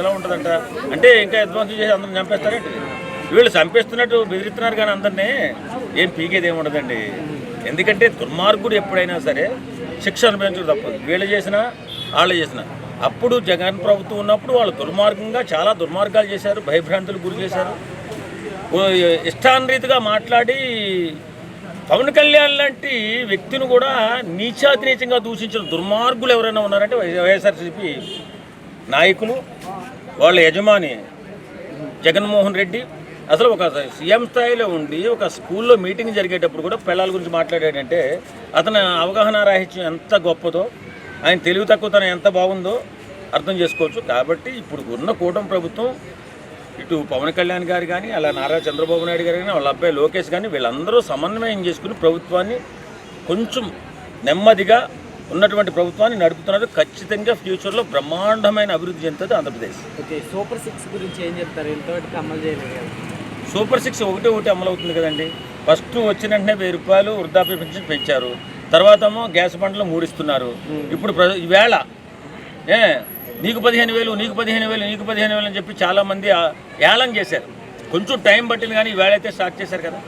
ఎలా ఉంటుందంట? అంటే ఇంకా అడ్వాన్స్ చేసి అందరం చంపేస్తారంటే వీళ్ళు చంపేస్తున్నట్టు బెదిరిస్తున్నారు కానీ అందరినీ ఏం పీకేది ఏమి ఉండదండి. ఎందుకంటే దుర్మార్గుడు ఎప్పుడైనా సరే శిక్ష అనుభవించడం తప్పదు. వీళ్ళు చేసినా వాళ్ళు చేసినా. అప్పుడు జగన్ ప్రభుత్వం ఉన్నప్పుడు వాళ్ళు దుర్మార్గంగా చాలా దుర్మార్గాలు చేశారు భయభ్రాంతులు గురి చేశారు. ఓ ఇష్టాన్రీతిగా మాట్లాడి పవన్ కళ్యాణ్ లాంటి వ్యక్తిని కూడా నీచాతినీచంగా దూషించిన దుర్మార్గులు ఎవరైనా ఉన్నారంటే వై- వైఎస్ఆర్సీపీ నాయకులు వాళ్ళ యజమాని జగన్మోహన్ రెడ్డి. అసలు ఒక సీఎం స్థాయిలో ఉండి ఒక స్కూల్లో మీటింగ్ జరిగేటప్పుడు కూడా పిల్లల గురించి మాట్లాడాడంటే అతని అవగాహన రాహిత్యం ఎంత గొప్పదో ఆయన తెలివి తక్కువతనం ఎంత బాగుందో అర్థం చేసుకోవచ్చు. కాబట్టి ఇప్పుడు ఉన్న కూటమి ప్రభుత్వం ఇటు పవన్ కళ్యాణ్ గారు కానీ అలా నారా చంద్రబాబు నాయుడు గారు కానీ వాళ్ళ అబ్బాయి లోకేష్ కానీ వీళ్ళందరూ సమన్వయం చేసుకుని ప్రభుత్వాన్ని కొంచెం నెమ్మదిగా ఉన్నటువంటి ప్రభుత్వాన్ని నడుపుతున్నారు ఖచ్చితంగా ఫ్యూచర్లో బ్రహ్మాండమైన అభివృద్ధి చెందుతుంది ఆంధ్రప్రదేశ్. ఓకే సూపర్ సిక్స్ గురించి ఏం చెప్తారు? ఇంతవరకు అమలు చేయలేదు సూపర్ సిక్స్ ఒకటి ఒకటి అమలు అవుతుంది కదండి. ఫస్ట్ వచ్చిన వెంటనే వెయ్యి రూపాయలు వృద్ధాప్య పెన్షన్ పెంచారు. తర్వాత గ్యాస్ బండ్లు మూడిస్తున్నారు. ఇప్పుడు ప్ర- ఈవేళ ఏ నీకు పదిహేను వేలు నీకు పదిహేను వేలు నీకు పదిహేను వేలు అని చెప్పి చాలామంది ఏలం చేశారు. కొంచెం టైం పట్టింది కానీ ఈవేళ అయితే స్టార్ట్ చేశారు కదా.